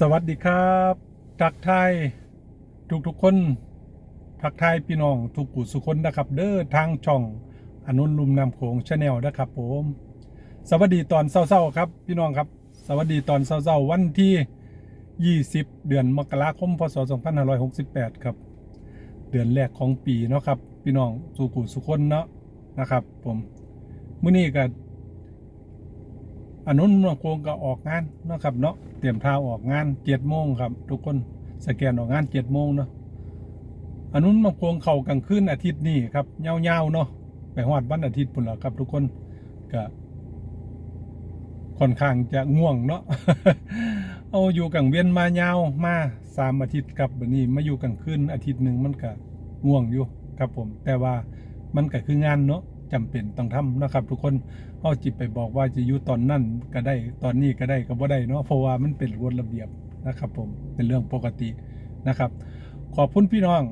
สวัสดีครับทักทายทุกทุกๆคนทักทายพี่น้องทุกกุสุคนนะครับ เด้อทางช่องอนุนลุมนำโขงชาแนลนะครับผม สวัสดีตอนเศร้าๆครับ พี่น้องครับ สวัสดีตอนเศร้าๆวันที่ 20 เดือนมกราคมพศ 2568 ครับ เดือนแรกของปีเนาะครับ พี่น้องสุกุสุคนเนาะนะครับ ผมมื้อนี้ก็อันนู้นเมืองโคงก็ออกงานเนาะครับเนาะ ตรียมท่าออกงานเจ็ดโมงครับ ทุกคนสแกนออกงานเจ็ดโมงเนาะอันนู้นมืองโคงเข้ากลางคืนอาทิตย์นี้ครับเงาๆเนาะไปฮอดวันอาทิตย์พุ่นละครับ ทุกคนก็ค่อนข้างจะง่วงเนาะเอาอยู่กลางเวียนมายาวมาสามอาทิตย์ครับบัดนี้มาอยู่กลางคืนอาทิตย์หนึ่งมันก็ง่วงอยู่ครับผม แต่ว่ามันก็คืองานเนาะ จำเป็นต้องทำนะครับ ทุกคนเอาจิไปบอกว่าจะอยู่ตอนนั่นก็ได้ตอนนี้ก็ได้ก็บ่ได้เนาะเพราะว่ามันเป็นกฎระเบียบนะครับ ผมเป็นเรื่องปกตินะครับ ขอบคุณพี่น้อง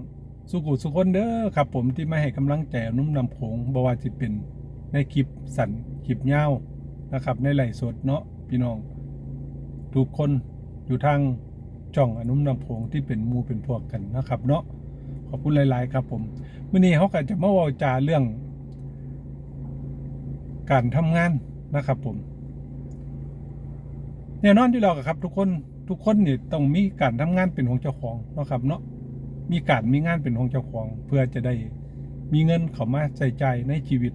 สุขุสุคนเด้อครับ ผมที่มาให้กำลังใจอนุ่มนำโขงบ่ว่าจะเป็นในคลิปสั้นคลิปยาวนะครับ ในไหลสดเนาะพี่น้อง ทุกคนอยู่ทางจ่องอนุมนำโขงที่เป็นมูเป็นพวกกันนะครับ เนาะขอบคุณหลาย ๆ ครับผมมื้อนี้เขาก็จะมาว้าจาเรื่อง การทำงานนะครับผมแน่นอนที่เราครับ ทุกคนทุกคนเนี่ยต้องมีการทำงานเป็นของเจ้าของนะครับเนาะมีการมีงานเป็นของเจ้าของ เพื่อจะได้มีเงินเข้ามาใส่ใจในชีวิต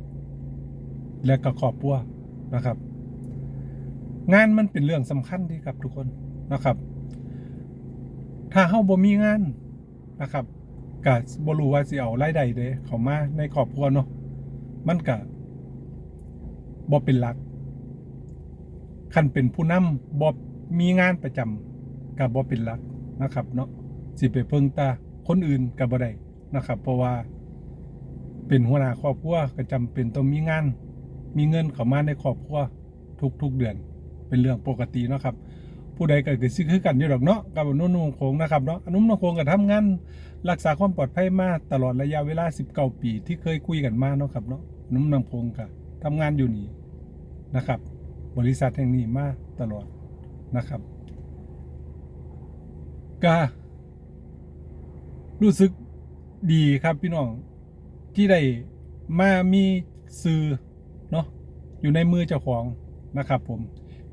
และก็ครอบครัวนะครับ งานมันเป็นเรื่องสำคัญที่ครับทุกคนนะครับ ถ้าเฮาบ่มีงานนะครับก็บ่รู้ว่าสิเอารายได้เด้เข้ามาในครอบครัวเนาะมันก็ บ่เป็นหลักคันเป็นผู้นำบ่มีงานประจำกับบ่เป็นหลักนะครับ เนาะสิไปเพิ่งตาคนอื่นก็บ่ได้นะครับ เพราะว่าเป็นหัวหน้าครอบครัวก็จำเป็นต้องมีงาน มีเงินเข้ามาในครอบครัวทุกๆเดือน เป็นเรื่องปกตินะครับ ผู้ใดก็คือสิคือกันอยู่ดอกเนาะกับนุ่มนงโคงนะครับเนาะอนุ่มนงโคงก็ทำงานรักษาความปลอดภัยมาตลอดระยะเวลา 19 ปี ที่เคยคุยกันมาเนาะครับเนาะนุ่มนงโคงก็ ทำงานอยู่นี่นะครับ บริษัทแห่งนี้มาตลอดนะครับก็รู้สึกดีครับพี่น้องที่ได้มามีสื่อเนาะอยู่ในมือเจ้าของนะครับ ผม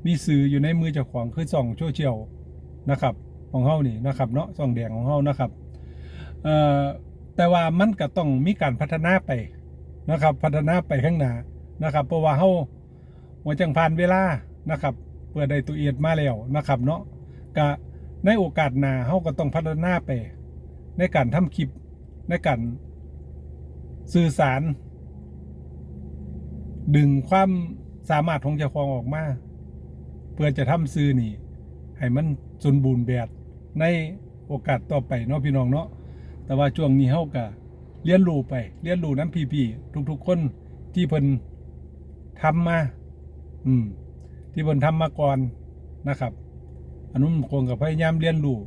มีสื่ออยู่ในมือเจ้าของคือส่องโซเชียลนะครับ ของเฮานี่นะครับเนาะส่องแดงของเฮานะครับเอ่อแต่ว่ามันก็ต้องมีการพัฒนาไปนะครับ พัฒนาไปข้างหน้า นะครับเพราะว่าเฮาหัวจังผ่านเวลานะครับเพื่อได้ตัวเอียดมาแล้วนะครับเนาะก็ในโอกาสหน้าเฮาก็ต้องพัฒนาไป ในการทำคลิปในการสื่อสาร ดึงความสามารถของเจ้าของออกมา เพื่อจะทำสื่อนี่ให้มันสมบูรณ์แบบในโอกาสต่อไปเนาะพี่น้องเนาะแต่ว่าช่วงนี้เฮาก็เรียนรู้ไป เรียนรู้น้ำพี่ๆทุกๆคนที่เพิ่น ทำมา อืม ที่เพิ่นทำมาก่อนนะครับอนุมคงกับพยายามเรียนรู้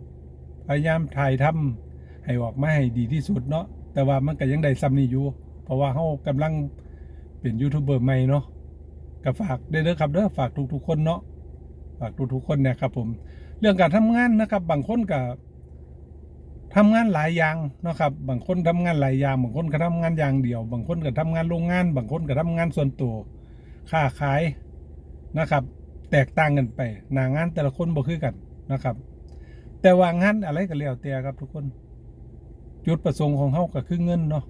พยายามถ่ายทำให้ออกมาให้ดีที่สุดเนาะแต่ว่ามันก็ยังได้ซ้ำนี่อยู่ เพราะว่าเฮากำลังเป็นยูทูบเบอร์ใหม่เนาะก็ฝากได้เด้อครับเด้อฝากทุกๆคนเนาะฝากทุกๆคนเนี่ยครับ ผม เรื่องการทำงานนะครับ บางคนก็ทำงานหลายอย่างนะครับ บางคนทำงานหลายอย่าง บางคนก็ทำงานอย่างเดียว บางคนก็ทำงานโรงงาน บางคนก็ทำงานส่วนตัว ค้าขายนะครับ แตกต่างกันไปหน้างานแต่ละคนบ่คือกันนะครับ แต่ว่างานอะไรก็แล้วแต่ครับทุกคน จุดประสงค์ของเฮาก็คือเงินเนาะ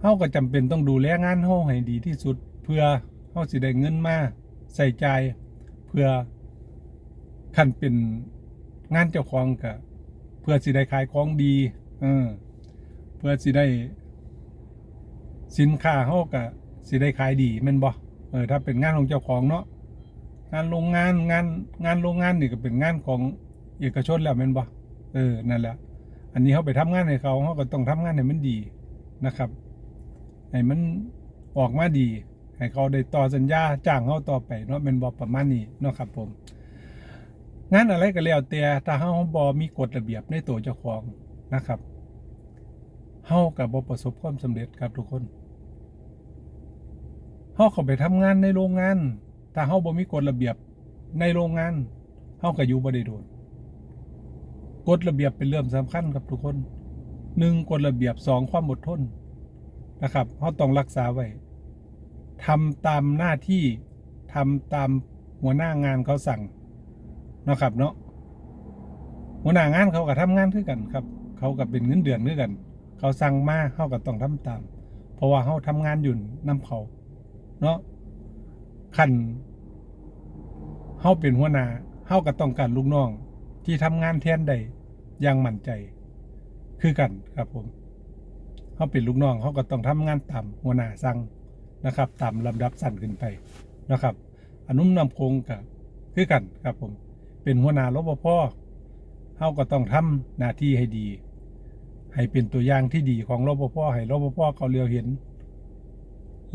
เฮาก็จำเป็นต้องดูแลงานเฮาให้ดีที่สุด เพื่อเฮาสิได้เงินมาใส่ใจเพื่อคันเป็นงานเจ้าของก็เพื่อสิได้ขายของดีเออเพื่อสิได้สินค้าเขาก็ สิได้ขายดีแม่นบ่เออถ้าเป็นงานของเจ้าของเนาะงานโรงงานงานงานโรงงานนี่ก็เป็นงานของเอกชนแล้วแม่นบ่เออนั่นแหละอันนี้เขาไปทำงานให้เขาเขาก็ต้องทำงานให้มันดีนะครับให้มันออกมาดี ให้เขาได้ต่อสัญญาจ้างเขาต่อไปเนาะแม่นบ่ประมาณนี้เนาะครับผมงานอะไรก็แล้วแต่ถ้าเฮาบ่มีกฎระเบียบในตัวเจ้าของนะครับเฮากับบ่ประสบความสำเร็จครับทุกคน เฮาเข้าไปทำงานในโรงงานถ้าเฮาบ่มีกฎระเบียบในโรงงานเฮาก็อยู่บ่ได้โดนกฎระเบียบเป็นเรื่องสำคัญครับทุกคนหนึ่งกฎระเบียบสองความอดทนนะครับเฮาต้องรักษาไว้ทำตามหน้าที่ทำตามหัวหน้างานเขาสั่งนะครับเนาะหัวหน้างานเขาก็ทำงานคือกันครับ เขาก็เป็นเงินเดือนคือกัน เขาสั่งมาเฮาก็ต้องทำตาม เพราะว่าเฮาทำงานอยู่นํเขา เนาะคันเฮาเป็นหัวหน้าเฮาก็ต้องการลูกน้อง ที่ทำงานแทนได้อย่างมั่นใจ คือกันครับผมเฮาเป็นลูกน้องเฮาก็ต้องทำงานตามหัวหน้าสั่งนะครับตามลำดับสั้นขึ้นไปนะครับ อนุมนำโคงกับคือกันครับผม เป็นหัวหน้ารปภเฮาก็ต้องทำหน้าที่ให้ดี ให้เป็นตัวอย่างที่ดีของรปภให้รปภเขาเลียวเห็น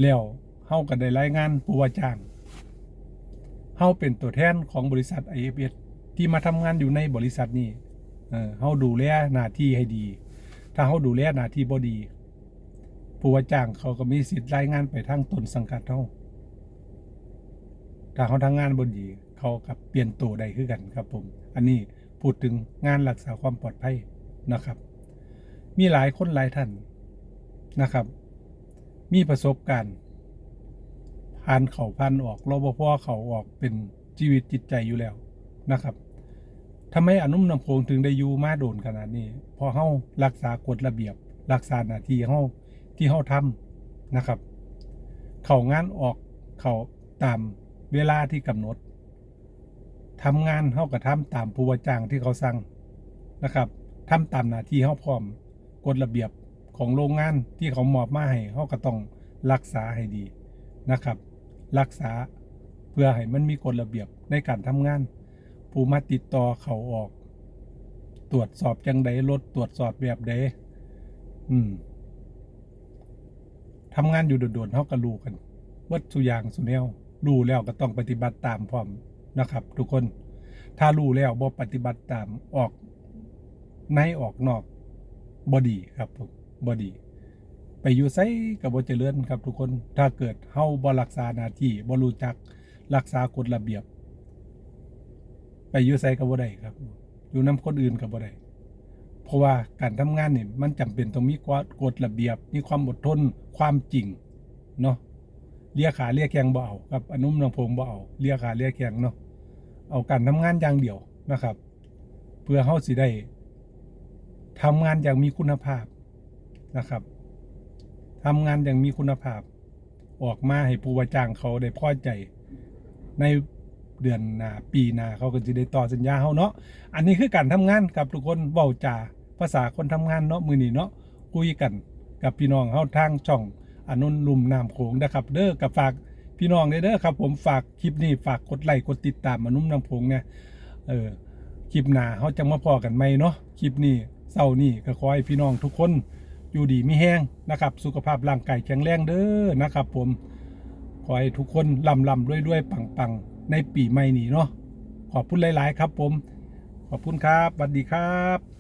แล้ว เฮาก็ได้รายงานผู้ว่าจ้างเฮาเป็นตัวแทนของบริษัท IFS ที่มาทำงานอยู่ในบริษัทนี้เออเฮาดูแลหน้าที่ให้ดี ถ้าเฮาดูแลหน้าที่บ่ดี ผู้ว่าจ้างเขาก็มีสิทธิ์รายงานไปทางต้นสังกัดเฮาถ้าเขาทำงานบ่ดี เขากับเปลี่ยนตัวได้คือกันครับผม อันนี้พูดถึงงานรักษาความปลอดภัยนะครับ มีหลายคนหลายท่านนะครับ มีประสบการณ์ ผ่านเขาผ่านออกรบพเขาออกเป็นชีวิตจิตใจอยู่แล้วนะครับทำไมอนุมนำโพงถึงได้อยู่มาโดนขนาดนี้เพอเฮารักษากฎระเบียบ รักษาหน้าที่เฮาที่เฮาทำนะครับ เขางานออกเขาตามเวลาที่กำหนดทำงานเฮาก็ทำตามผู้ว่าจ้างที่เขาสั่งนะครับทำตามหน้าที่เฮาพร้อมกฎระเบียบของโรงงานที่เขามอบมาให้เขาก็ต้องรักษาให้ดีนะครับ รักษา เพื่อให้มันมีกฎระเบียบในการทำงาน ผู้มาติดต่อเขาออก ตรวจสอบจังใดรถตรวจสอบแบบใดอืมทำงานอยู่โดดๆเขาก็รู้กันวัดสุยางสุแนวรู้แล้วก็ต้องปฏิบัติตามพร้อมนะครับ ทุกคน ถ้ารู้แล้วบ่ปฏิบัติตามออกในออกนอกบอดีครับผมบอดี ไปอยู่ไสกับบ่เจริญครับทุกคนถ้าเกิดเฮาบ่รักษาหน้าที่บ่รู้จักรักษากฎระเบียบ ไปอยู่ไสกับบ่ได้ครับ อยู่นํคนอื่นกับบ่ได้เพราะว่าการทำงานนี่มันจำเป็นต้องมีกฎระเบียบ มีความอดทนความจริงเนาะเลียขาเลียแขงบ่เอาครับอนุมนำพงบ่เอาเลียขาเลียแขงเนาะเอาการทำงานอย่างเดียวนะครับ เพื่อเฮาสิได้ทำงานอย่างมีคุณภาพนะครับ ทำงานอย่างมีคุณภาพ ออกมาให้ผู้ว่าจ้างเขาได้พอใจ ในเดือนหน้าปีหน้าเขาก็จะได้ต่อสัญญาเขาเนาะอันนี้คือการทำงานกับทุกคนเว้าจาภาษาคนทำงานเนาะมือนี้เนาะคุยกันกับพี่น้องเฮาทางช่องอนุนลุ่มน้ำโขงนะครับ เด้อกับฝากพี่น้องเด้อครับ ผมฝากคลิปนี้ฝากกดไลค์กดติดตามอนุ่มน้ำโขงเนี่ยเออคลิปหน้าเขาจะมาพอกันไหมเนาะคลิปนี้เศร้านี่ก็ขอให้พี่น้องทุกคน อยู่ดีไม่แห้งนะครับ สุขภาพร่างกายแข็งแรงเด้อนะครับผม ขอให้ทุกคนลำลำด้วยด้วยปังปังๆในปีใหม่นี้เนาะขอบคุณหลาย ๆ ครับผม ขอบคุณครับสวัสดีครับ